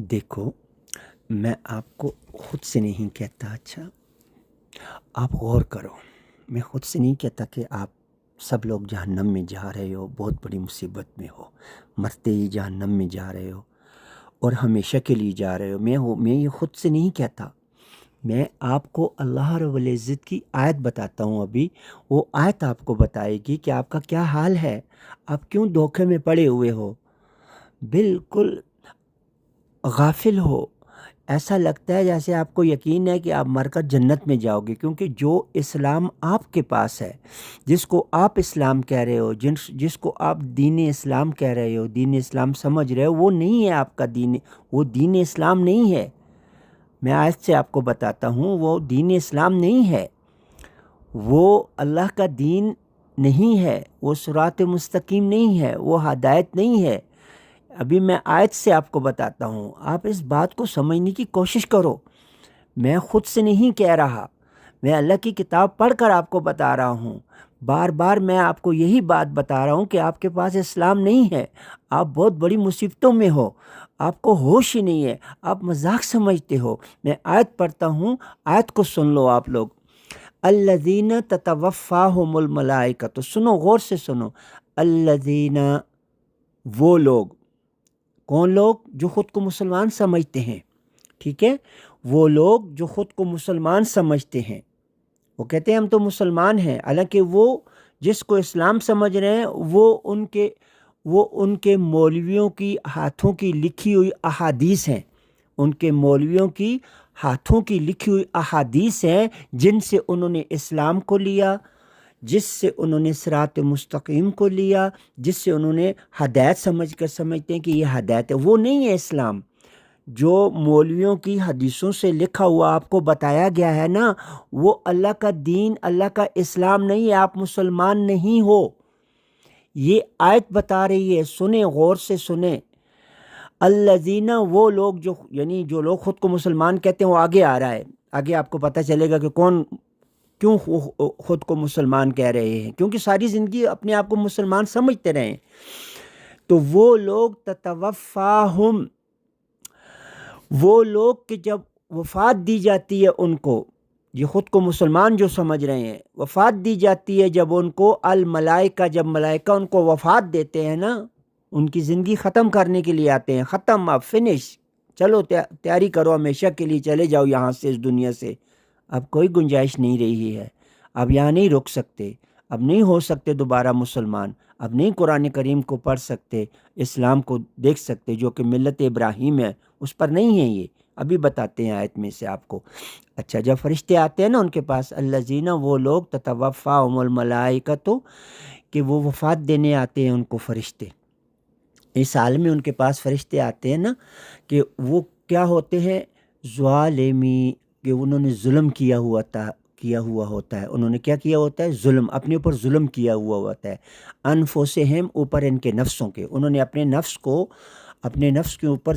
دیکھو، میں آپ کو خود سے نہیں کہتا اچھا؟ آپ غور کرو، میں خود سے نہیں کہتا کہ آپ سب لوگ جہنم میں جا رہے ہو، بہت بڑی مصیبت میں ہو، مرتے ہی جہنم میں جا رہے ہو اور ہمیشہ کے لیے جا رہے ہو۔ میں ہو، میں یہ خود سے نہیں کہتا۔ میں آپ کو اللہ رب العزت کی آیت بتاتا ہوں ابھی۔ وہ آیت آپ کو بتائے گی کہ آپ کا کیا حال ہے۔ آپ کیوں دھوکے میں پڑے ہوئے ہو؟ بالکل غافل ہو۔ ایسا لگتا ہے جیسے آپ کو یقین ہے کہ آپ مر کر جنت میں جاؤ گے، کیونکہ جو اسلام آپ کے پاس ہے، جس کو آپ اسلام کہہ رہے ہو، جن جس کو آپ دین اسلام کہہ رہے ہو، دین اسلام سمجھ رہے ہو، وہ نہیں ہے آپ کا دین، وہ دین اسلام نہیں ہے۔ میں آج سے آپ کو بتاتا ہوں، وہ دین اسلام نہیں ہے۔ وہ اللہ کا دین نہیں ہے، وہ سرات مستقیم نہیں ہے، وہ ہدایت نہیں ہے۔ ابھی میں آیت سے آپ کو بتاتا ہوں۔ آپ اس بات کو سمجھنے کی کوشش کرو۔ میں خود سے نہیں کہہ رہا۔ میں اللہ کی کتاب پڑھ کر آپ کو بتا رہا ہوں۔ بار بار میں آپ کو یہی بات بتا رہا ہوں کہ آپ کے پاس اسلام نہیں ہے۔ آپ بہت بڑی مصیبتوں میں ہو۔ آپ کو ہوش ہی نہیں ہے۔ آپ مذاق سمجھتے ہو۔ میں آیت پڑھتا ہوں۔ آیت کو سن لو آپ لوگ۔ الدین تتوفا ہو مل کا تو سنو، غور سے سنو۔ الدین وہ لوگ۔ کون لوگ جو خود کو مسلمان سمجھتے ہیں، ٹھیک ہے؟ وہ لوگ جو خود کو مسلمان سمجھتے ہیں۔ وہ کہتے ہیں ہم تو مسلمان ہیں، حالانکہ وہ جس کو اسلام سمجھ رہے ہیں، وہ ان کے، وہ ان کے مولویوں کی ہاتھوں کی لکھی ہوئی احادیث ہیں۔ ان کے مولویوں کی ہاتھوں کی لکھی ہوئی احادیث ہیں جن سے انہوں نے اسلام کو لیا۔ جس سے انہوں نے سرات مستقیم کو لیا، جس سے انہوں نے ہدایت سمجھ کر سمجھتے ہیں کہ یہ ہدایت ہے۔ وہ نہیں ہے اسلام۔ جو مولویوں کی حدیثوں سے لکھا ہوا آپ کو بتایا گیا ہے نا، وہ اللہ کا دین، اللہ کا اسلام نہیں ہے۔ آپ مسلمان نہیں ہو۔ یہ آیت بتا رہی ہے۔ سنیں، غور سے سنیں۔ اللہ وہ لوگ جو یعنی جو لوگ خود کو مسلمان کہتے ہیں، وہ آگے آ رہا ہے۔ آگے آپ کو پتہ چلے گا کہ کون کیوں خود کو مسلمان کہہ رہے ہیں؟ کیونکہ ساری زندگی اپنے آپ کو مسلمان سمجھتے رہے تو وہ لوگ تتوفا ہم وہ لوگ کہ جب وفات دی جاتی ہے ان کو، یہ خود کو مسلمان جو سمجھ رہے ہیں، وفات دی جاتی ہے جب ان کو الملائکہ، جب ملائکہ ان کو وفات دیتے ہیں نا، ان کی زندگی ختم کرنے کے لیے آتے ہیں۔ ختم، اب فنش۔ چلو، تیاری کرو، ہمیشہ کے لیے چلے جاؤ یہاں سے، اس دنیا سے۔ اب کوئی گنجائش نہیں رہی ہے۔ اب یہاں نہیں رک سکتے۔ اب نہیں ہو سکتے دوبارہ مسلمان۔ اب نہیں قرآن کریم کو پڑھ سکتے، اسلام کو دیکھ سکتے، جو کہ ملت ابراہیم ہے، اس پر نہیں ہے یہ۔ ابھی بتاتے ہیں آیت میں سے آپ کو۔ اچھا جب فرشتے آتے ہیں نا ان کے پاس اللہ زینہ وہ لوگ، تتوفا ام الملائی تو کہ وہ وفات دینے آتے ہیں ان کو فرشتے۔ اس حال میں ان کے پاس فرشتے آتے ہیں نا، کہ وہ کیا ہوتے ہیں؟ ظالمی کہ انہوں نے ظلم کیا ہوا تھا، کیا ہوا ہوتا ہے۔ انہوں نے کیا کیا ہوتا ہے؟ ظلم، اپنے اوپر ظلم کیا ہوا ہوتا ہے۔ انف و سہم اوپر ان کے نفسوں کے۔ انہوں نے اپنے نفس کو، اپنے نفس کے اوپر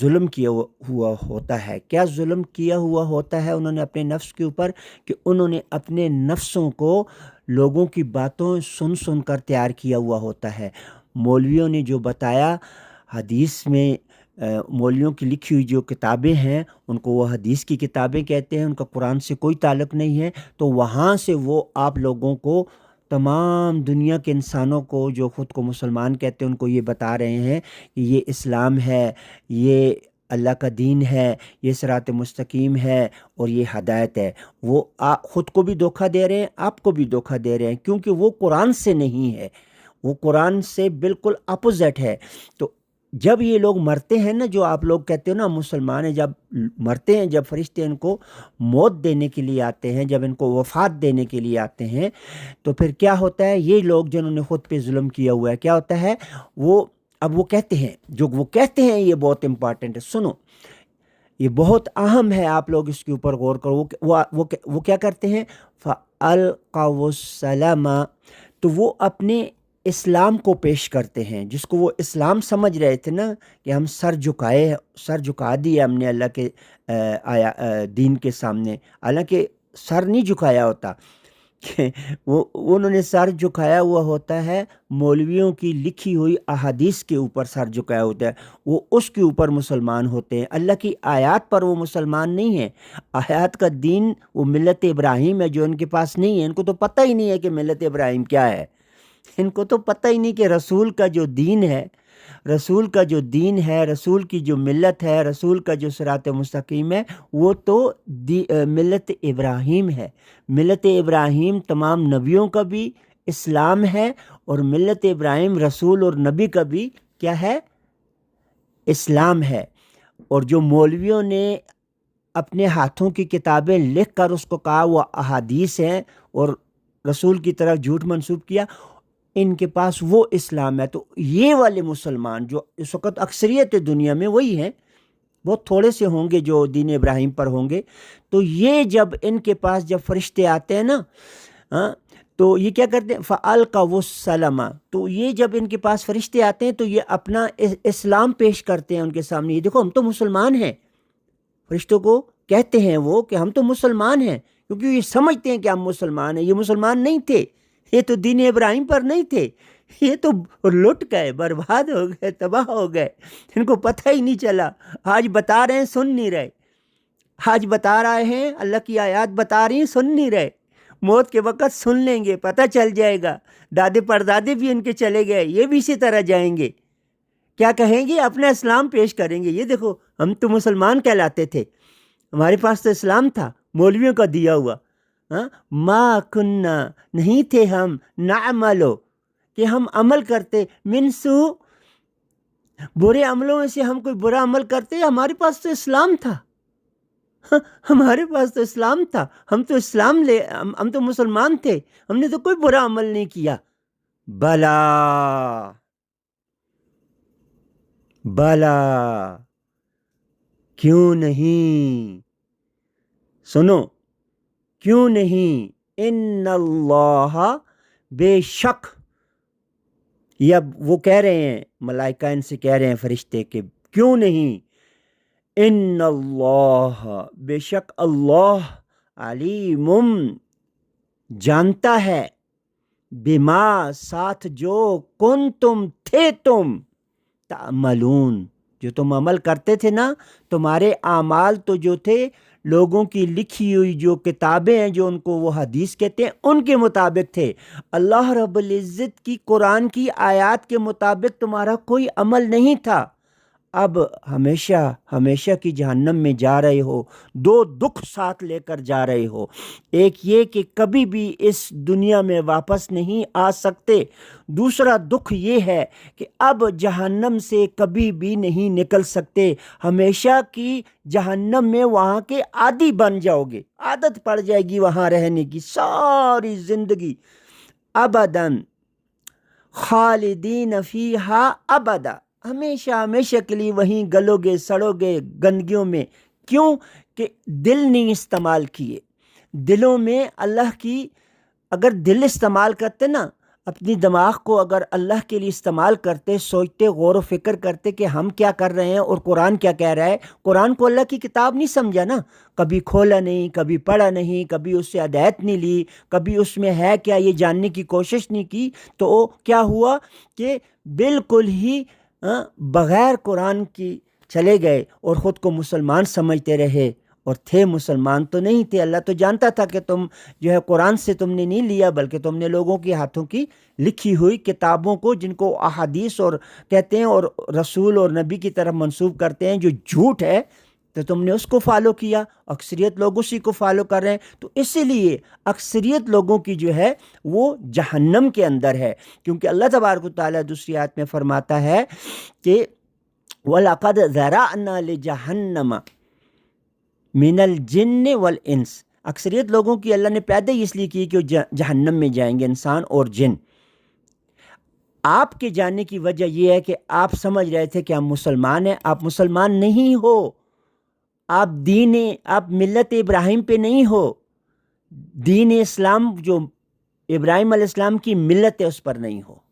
ظلم کیا ہوا ہوتا ہے۔ کیا ظلم کیا ہوا ہوتا ہے انہوں نے اپنے نفس کے اوپر؟ کہ انہوں نے اپنے نفسوں کو لوگوں کی باتوں سن سن کر تیار کیا ہوا ہوتا ہے۔ مولویوں نے جو بتایا حدیث میں مولویوں کی لکھی ہوئی جو کتابیں ہیں، ان کو وہ حدیث کی کتابیں کہتے ہیں، ان کا قرآن سے کوئی تعلق نہیں ہے۔ تو وہاں سے وہ آپ لوگوں کو تمام دنیا کے انسانوں کو جو خود کو مسلمان کہتے ہیں، ان کو یہ بتا رہے ہیں کہ یہ اسلام ہے، یہ اللہ کا دین ہے، یہ سرات مستقیم ہے اور یہ ہدایت ہے۔ وہ خود کو بھی دھوکہ دے رہے ہیں، آپ کو بھی دھوکہ دے رہے ہیں، کیونکہ وہ قرآن سے نہیں ہے۔ وہ قرآن سے بالکل اپوزٹ ہے۔ تو جب یہ لوگ مرتے ہیں نا، جو آپ لوگ کہتے ہو نا، مسلمان ہیں، جب مرتے ہیں، جب فرشتے ان کو موت دینے کے لیے آتے ہیں، جب ان کو وفات دینے کے لیے آتے ہیں، تو پھر کیا ہوتا ہے؟ یہ لوگ جنہوں نے خود پہ ظلم کیا ہوا ہے، کیا ہوتا ہے؟ وہ اب وہ کہتے ہیں، جو وہ کہتے ہیں، یہ بہت امپارٹنٹ ہے۔ سنو، یہ بہت اہم ہے، آپ لوگ اس کے اوپر غور کرو۔ وہ کیا کرتے ہیں؟ فلقلامہ تو وہ اپنے اسلام کو پیش کرتے ہیں۔ جس کو وہ اسلام سمجھ رہے تھے نا کہ ہم سر جھکائے سر جھکا دیے ہم نے اللہ کے آیا دین کے سامنے۔ حالانکہ سر نہیں جھکایا ہوتا۔ وہ، انہوں نے سر جھکایا ہوا ہوتا ہے، مولویوں کی لکھی ہوئی احادیث کے اوپر سر جھکایا ہوتا ہے۔ وہ اس کے اوپر مسلمان ہوتے ہیں۔ اللہ کی آیات پر وہ مسلمان نہیں ہیں۔ آیات کا دین، وہ ملت ابراہیم ہے جو ان کے پاس نہیں ہے۔ ان کو تو پتہ ہی نہیں ہے کہ ملت ابراہیم کیا ہے۔ ان کو تو پتہ ہی نہیں کہ رسول کا جو دین ہے، رسول کا جو دین ہے، رسول کی جو ملت ہے، رسول کا جو سرات مستقیم ہے، وہ تو ملت ابراہیم ہے۔ ملت ابراہیم تمام نبیوں کا بھی اسلام ہے اور ملت ابراہیم رسول اور نبی کا بھی کیا ہے؟ اسلام ہے۔ اور جو مولویوں نے اپنے ہاتھوں کی کتابیں لکھ کر اس کو کہا، وہ احادیث ہیں اور رسول کی طرف جھوٹ منسوب کیا۔ ان کے پاس وہ اسلام ہے۔ تو یہ والے مسلمان جو اس وقت اکثریت دنیا میں وہی ہیں بہت تھوڑے سے ہوں گے جو دین ابراہیم پر ہوں گے۔ تو یہ جب ان کے پاس جب فرشتے آتے ہیں نا ہاں تو یہ کیا کرتے ہیں؟ فعال کا وہ سلامہ تو یہ جب ان کے پاس فرشتے آتے ہیں، تو یہ اپنا اسلام پیش کرتے ہیں ان کے سامنے۔ یہ دیکھو، ہم تو مسلمان ہیں۔ فرشتوں کو کہتے ہیں وہ کہ ہم تو مسلمان ہیں، کیونکہ یہ سمجھتے ہیں کہ ہم مسلمان ہیں۔ یہ مسلمان نہیں تھے۔ یہ تو دین ابراہیم پر نہیں تھے، یہ تو لٹ گئے، برباد ہو گئے، تباہ ہو گئے، ان کو پتہ ہی نہیں چلا۔ آج بتا رہے ہیں، سن نہیں رہے۔ آج بتا رہے ہیں اللہ کی آیات بتا رہی ہیں، سن نہیں رہے۔ موت کے وقت سن لیں گے، پتہ چل جائے گا۔ دادے پردادے بھی ان کے چلے گئے، یہ بھی اسی طرح جائیں گے۔ کیا کہیں گے؟ اپنا اسلام پیش کریں گے۔ یہ دیکھو، ہم تو مسلمان کہلاتے تھے۔ ہمارے پاس تو اسلام تھا، مولویوں کا دیا ہوا۔ ہاں؟ ما کنہ نہیں تھے ہم، نعملو، کہ ہم عمل کرتے۔ منسو برے عملوں میں سے ہم کوئی برا عمل کرتے؟ ہمارے پاس تو اسلام تھا۔ ہاں، ہمارے پاس تو اسلام تھا۔ ہم تو اسلام لے ہم تو مسلمان تھے۔ ہم نے تو کوئی برا عمل نہیں کیا۔ بلا۔ بلا۔ کیوں نہیں؟ سنو کیوں نہیں؟ ان اللہ بے شک۔ یا وہ کہہ رہے ہیں، ملائکہ ان سے کہہ رہے ہیں فرشتے کہ کیوں نہیں؟ ان اللہ بے شک اللہ علیم جانتا ہے۔ بما ساتھ جو کن تم تھے تم تعملون۔ جو تم عمل کرتے تھے نا، تمہارے اعمال تو جو تھے لوگوں کی لکھی ہوئی جو کتابیں ہیں جو ان کو وہ حدیث کہتے ہیں، ان کے مطابق تھے۔ اللہ رب العزت کی قرآن کی آیات کے مطابق تمہارا کوئی عمل نہیں تھا۔ اب ہمیشہ ہمیشہ کی جہنم میں جا رہے ہو، دو دکھ ساتھ لے کر جا رہے ہو۔ ایک یہ کہ کبھی بھی اس دنیا میں واپس نہیں آ سکتے۔ دوسرا دکھ یہ ہے کہ اب جہنم سے کبھی بھی نہیں نکل سکتے۔ ہمیشہ کی جہنم میں وہاں کے عادی بن جاؤ گے۔ عادت پڑ جائے گی وہاں رہنے کی، ساری زندگی۔ ابدن خالدین فیہا ابدا۔ ہمیشہ ہمیشہ کے لیے وہیں گلو گے سڑو گے گندگیوں میں، کیوں؟ کہ دل نہیں استعمال کیے۔ دلوں میں اللہ کی اگر دل استعمال کرتے نا، اپنی دماغ کو اگر اللہ کے لیے استعمال کرتے، سوچتے، غور و فکر کرتے کہ ہم کیا کر رہے ہیں اور قرآن کیا کہہ رہا ہے۔ قرآن کو اللہ کی کتاب نہیں سمجھا نا۔ کبھی کھولا نہیں، کبھی پڑھا نہیں، کبھی اس سے ہدایت نہیں لی، کبھی اس میں ہے کیا یہ جاننے کی کوشش نہیں کی۔ تو کیا ہوا کہ بالکل ہی ہاں، بغیر قرآن کی چلے گئے اور خود کو مسلمان سمجھتے رہے۔ اور تھے مسلمان تو نہیں تھے، اللہ تو جانتا تھا کہ تم جو ہے قرآن سے تم نے نہیں لیا، بلکہ تم نے لوگوں کے ہاتھوں کی لکھی ہوئی کتابوں کو، جن کو احادیث اور کہتے ہیں اور رسول اور نبی کی طرف منسوب کرتے ہیں، جو جھوٹ ہے تو تم نے اس کو فالو کیا، اکثریت لوگ اسی کو فالو کر رہے ہیں۔ تو اسی لیے اکثریت لوگوں کی جو ہے وہ جہنم کے اندر ہے۔ کیونکہ اللہ تبارک و تعالیٰ دوسری آیت میں فرماتا ہے کہ ولاقد ذرا جہنما مین الجن والانس اکثریت لوگوں کی اللہ نے پیدا ہی اس لیے کی کہ وہ جہنم میں جائیں گے، انسان اور جن۔ آپ کے جاننے کی وجہ یہ ہے کہ آپ سمجھ رہے تھے کہ ہم مسلمان ہیں۔ آپ مسلمان نہیں ہو۔ آپ دین آپ ملت ابراہیم پہ نہیں ہو، دین اسلام جو ابراہیم علیہ السلام کی ملت ہے اس پر نہیں ہو۔